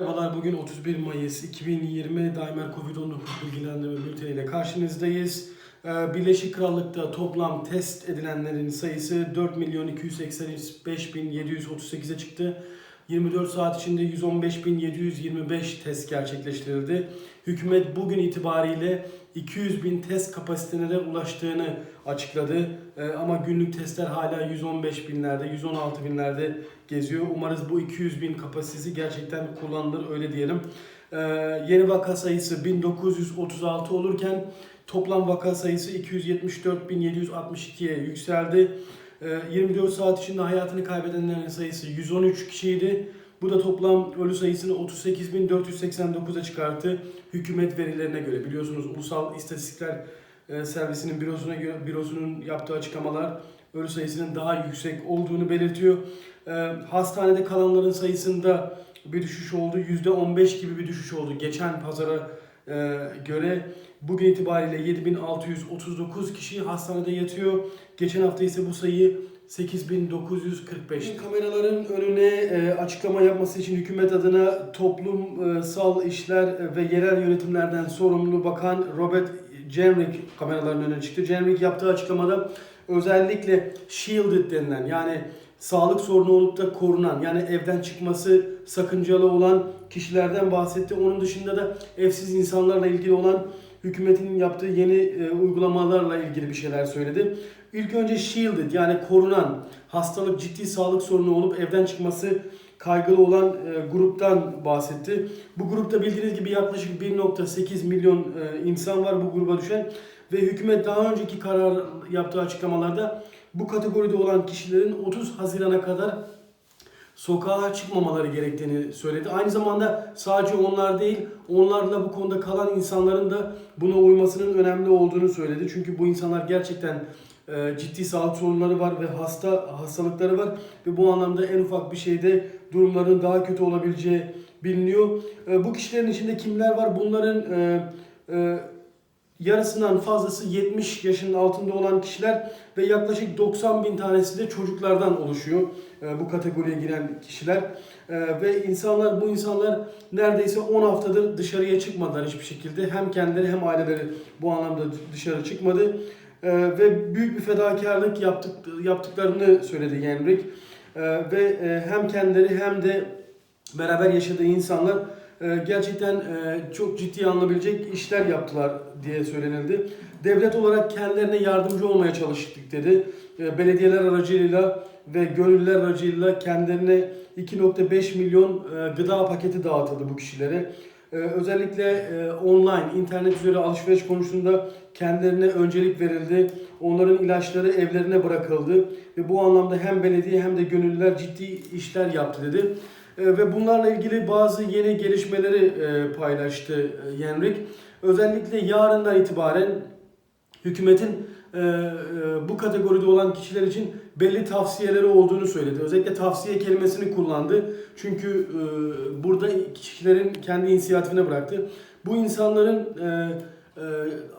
Merhabalar, bugün 31 Mayıs 2020 Daimler Covid-19 bilgilendirme bülteni ile karşınızdayız. Ee, Birleşik Krallık'ta toplam test edilenlerin sayısı 4 milyon 285 bin 738'e çıktı. 24 saat içinde 115 bin 725 test gerçekleştirildi. Hükümet bugün itibariyle 200 bin test kapasitelerine ulaştığını açıkladı. Ee, ama günlük testler hala 115 binlerde, 116 binlerde geziyor. Umarız bu 200 bin kapasitesi gerçekten kullanılır öyle diyelim. Ee, yeni vaka sayısı 1936 olurken toplam vaka sayısı 274.762'ye yükseldi. Ee, 24 saat içinde hayatını kaybedenlerin sayısı 113 kişiydi. Bu da toplam ölü sayısını 38.489'a çıkarttı. Hükümet verilerine göre biliyorsunuz Ulusal İstatistikler e, Servisi'nin bürosuna göre bürosunun yaptığı açıklamalar ölü sayısının daha yüksek olduğunu belirtiyor. Ee, hastanede kalanların sayısında bir düşüş oldu. %15 gibi bir düşüş oldu geçen pazara e, göre. Bugün itibariyle 7639 kişi hastanede yatıyor. Geçen hafta ise bu sayı 8945. Kameraların önüne e, açıklama yapması için hükümet adına toplumsal işler ve yerel yönetimlerden sorumlu bakan Robert Jenrick kameraların önüne çıktı. Jenrick yaptığı açıklamada özellikle shielded denilen yani sağlık sorunu olup da korunan yani evden çıkması sakıncalı olan kişilerden bahsetti. Onun dışında da evsiz insanlarla ilgili olan hükümetin yaptığı yeni e, uygulamalarla ilgili bir şeyler söyledi. İlk önce shielded yani korunan hastalık ciddi sağlık sorunu olup evden çıkması kaygılı olan e, gruptan bahsetti. Bu grupta bildiğiniz gibi yaklaşık 1.8 milyon e, insan var bu gruba düşen ve hükümet daha önceki karar yaptığı açıklamalarda bu kategoride olan kişilerin 30 Haziran'a kadar sokağa çıkmamaları gerektiğini söyledi. Aynı zamanda sadece onlar değil, onlarla bu konuda kalan insanların da buna uymasının önemli olduğunu söyledi. Çünkü bu insanlar gerçekten e, ciddi sağlık sorunları var ve hasta hastalıkları var ve bu anlamda en ufak bir şeyde durumların daha kötü olabileceği biliniyor. E, bu kişilerin içinde kimler var? Bunların e, yarısından fazlası 70 yaşının altında olan kişiler ve yaklaşık 90 bin tanesi de çocuklardan oluşuyor e, bu kategoriye giren kişiler. E, Ve insanlar bu insanlar neredeyse 10 haftadır dışarıya çıkmadılar hiçbir şekilde. Hem kendileri hem aileleri bu anlamda dışarı çıkmadı. E, Ve büyük bir fedakarlık yaptık, yaptıklarını söyledi Yenrik. Ve hem kendileri hem de beraber yaşadığı insanlar gerçekten e, çok ciddi alınabilecek işler yaptılar diye söylenildi. Devlet olarak kendilerine yardımcı olmaya çalıştık dedi. E, Belediyeler aracılığıyla ve gönüllüler aracılığıyla kendilerine 2.5 milyon e, gıda paketi dağıtıldı bu kişilere. E, Özellikle e, online, internet üzeri alışveriş konusunda kendilerine öncelik verildi. Onların ilaçları evlerine bırakıldı. Ve bu anlamda hem belediye hem de gönüllüler ciddi işler yaptı dedi. E, Ve bunlarla ilgili bazı yeni gelişmeleri e, paylaştı e, Yenrik. Özellikle yarından itibaren hükümetin bu kategoride olan kişiler için belli tavsiyeleri olduğunu söyledi. Özellikle tavsiye kelimesini kullandı. Çünkü burada kişilerin kendi inisiyatifine bıraktı. Bu insanların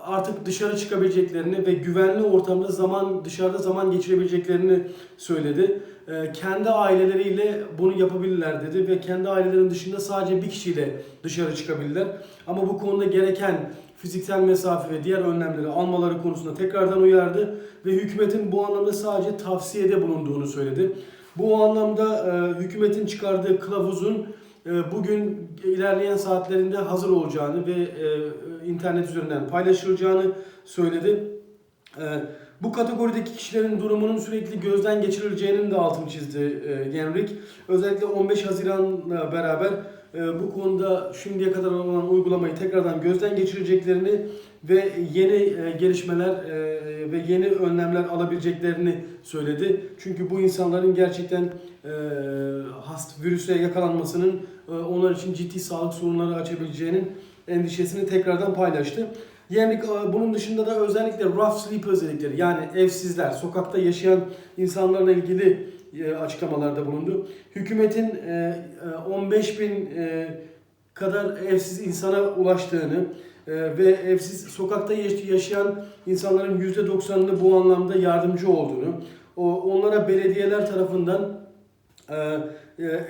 artık dışarı çıkabileceklerini ve güvenli ortamda zaman dışarıda zaman geçirebileceklerini söyledi. E, kendi aileleriyle bunu yapabilirler dedi ve kendi ailelerin dışında sadece bir kişiyle dışarı çıkabilirler. Ama bu konuda gereken fiziksel mesafe ve diğer önlemleri almaları konusunda tekrardan uyardı ve hükümetin bu anlamda sadece tavsiyede bulunduğunu söyledi. Bu anlamda e, hükümetin çıkardığı kılavuzun e, bugün ilerleyen saatlerinde hazır olacağını ve e, internet üzerinden paylaşılacağını söyledi. Bu kategorideki kişilerin durumunun sürekli gözden geçirileceğinin de altını çizdi e, Yenrik. Özellikle 15 Haziran'la beraber e, bu konuda şimdiye kadar olan uygulamayı tekrardan gözden geçireceklerini ve yeni e, gelişmeler e, ve yeni önlemler alabileceklerini söyledi. Çünkü bu insanların gerçekten e, hast virüse yakalanmasının e, onlar için ciddi sağlık sorunları açabileceğinin endişesini tekrardan paylaştı. Yani e, bunun dışında da özellikle rough sleepers dedikleri yani evsizler, sokakta yaşayan insanlarla ilgili e, açıklamalarda bulundu. Hükümetin e, e, 15 bin kadar evsiz insana ulaştığını ve evsiz sokakta yaş- yaşayan insanların %90'ını bu anlamda yardımcı olduğunu, onlara belediyeler tarafından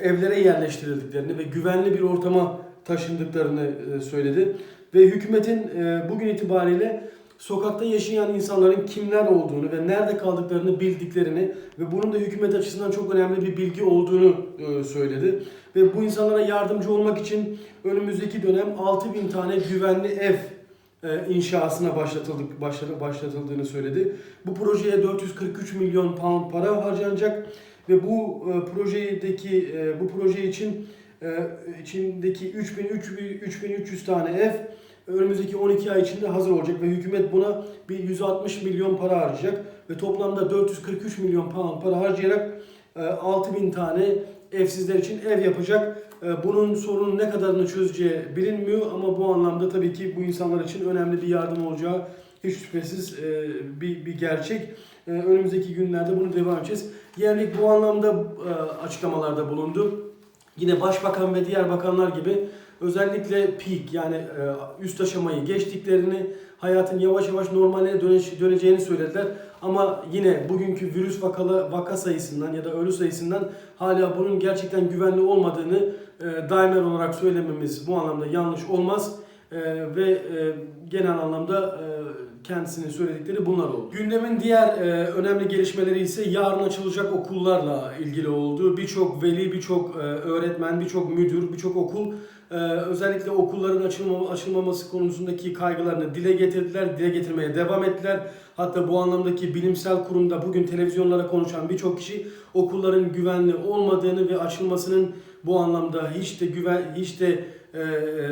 evlere yerleştirildiklerini ve güvenli bir ortama taşındıklarını söyledi. Ve hükümetin e, bugün itibariyle sokakta yaşayan insanların kimler olduğunu ve nerede kaldıklarını bildiklerini ve bunun da hükümet açısından çok önemli bir bilgi olduğunu e, söyledi. Ve bu insanlara yardımcı olmak için önümüzdeki dönem 6000 tane güvenli ev e, inşasına başlatıldık başladı başlatıldığını söyledi. Bu projeye 443 milyon pound para harcanacak ve bu projedeki bu proje için içindeki 3300 3300 tane ev önümüzdeki 12 ay içinde hazır olacak ve hükümet buna bir 160 milyon para harcayacak ve toplamda 443 milyon pound para harcayarak e, 6000 tane evsizler için ev yapacak. E, Bunun sorunun ne kadarını çözeceği bilinmiyor ama bu anlamda tabii ki bu insanlar için önemli bir yardım olacağı hiç şüphesiz e, bir, bir gerçek. E, Önümüzdeki günlerde bunu devam edeceğiz. Yani bu anlamda e, açıklamalarda bulundu. Yine başbakan ve diğer bakanlar gibi özellikle peak yani e, üst aşamayı geçtiklerini, hayatın yavaş yavaş normale döne- döneceğini söylediler. Ama yine bugünkü virüs vakalı vaka sayısından ya da ölü sayısından hala bunun gerçekten güvenli olmadığını e, daima olarak söylememiz bu anlamda yanlış olmaz. E, ve e, genel anlamda e, kendisinin söyledikleri bunlar oldu. Gündemin diğer e, önemli gelişmeleri ise yarın açılacak okullarla ilgili oldu. Birçok veli, birçok öğretmen, birçok müdür, birçok okul özellikle okulların açılma, açılmaması konusundaki kaygılarını dile getirdiler, dile getirmeye devam ettiler. Hatta bu anlamdaki bilimsel kurumda bugün televizyonlara konuşan birçok kişi okulların güvenli olmadığını ve açılmasının bu anlamda hiç de güven hiç de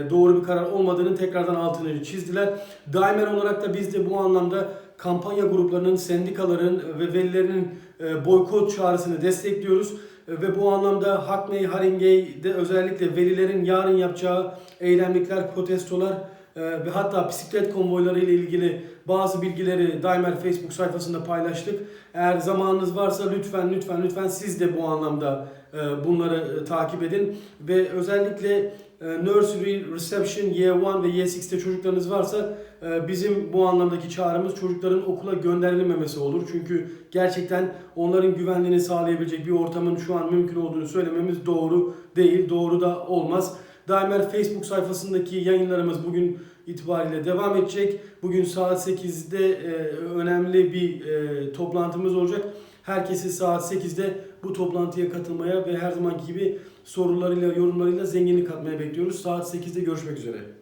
doğru bir karar olmadığını tekrardan altını çizdiler. Daimer olarak da biz de bu anlamda kampanya gruplarının, sendikaların ve velilerinin e, boykot çağrısını destekliyoruz. E, Ve bu anlamda Hackney, Haringey'de özellikle velilerin yarın yapacağı eylemlikler, protestolar e, ve hatta bisiklet konvoyları ile ilgili bazı bilgileri Daimer Facebook sayfasında paylaştık. Eğer zamanınız varsa lütfen lütfen lütfen siz de bu anlamda e, bunları e, takip edin ve özellikle e, nursery, reception, year 1 ve year 6'te çocuklarınız varsa e, bizim bu anlamdaki çağrımız çocukların okula gönderilmemesi olur. Çünkü gerçekten onların güvenliğini sağlayabilecek bir ortamın şu an mümkün olduğunu söylememiz doğru değil, doğru da olmaz. Daimer Facebook sayfasındaki yayınlarımız bugün itibariyle devam edecek. Bugün saat 8'de e, önemli bir e, toplantımız olacak. Herkesi saat 8'de bu toplantıya katılmaya ve her zamanki gibi sorularıyla, yorumlarıyla zenginlik katmaya bekliyoruz. Saat 8'de görüşmek üzere.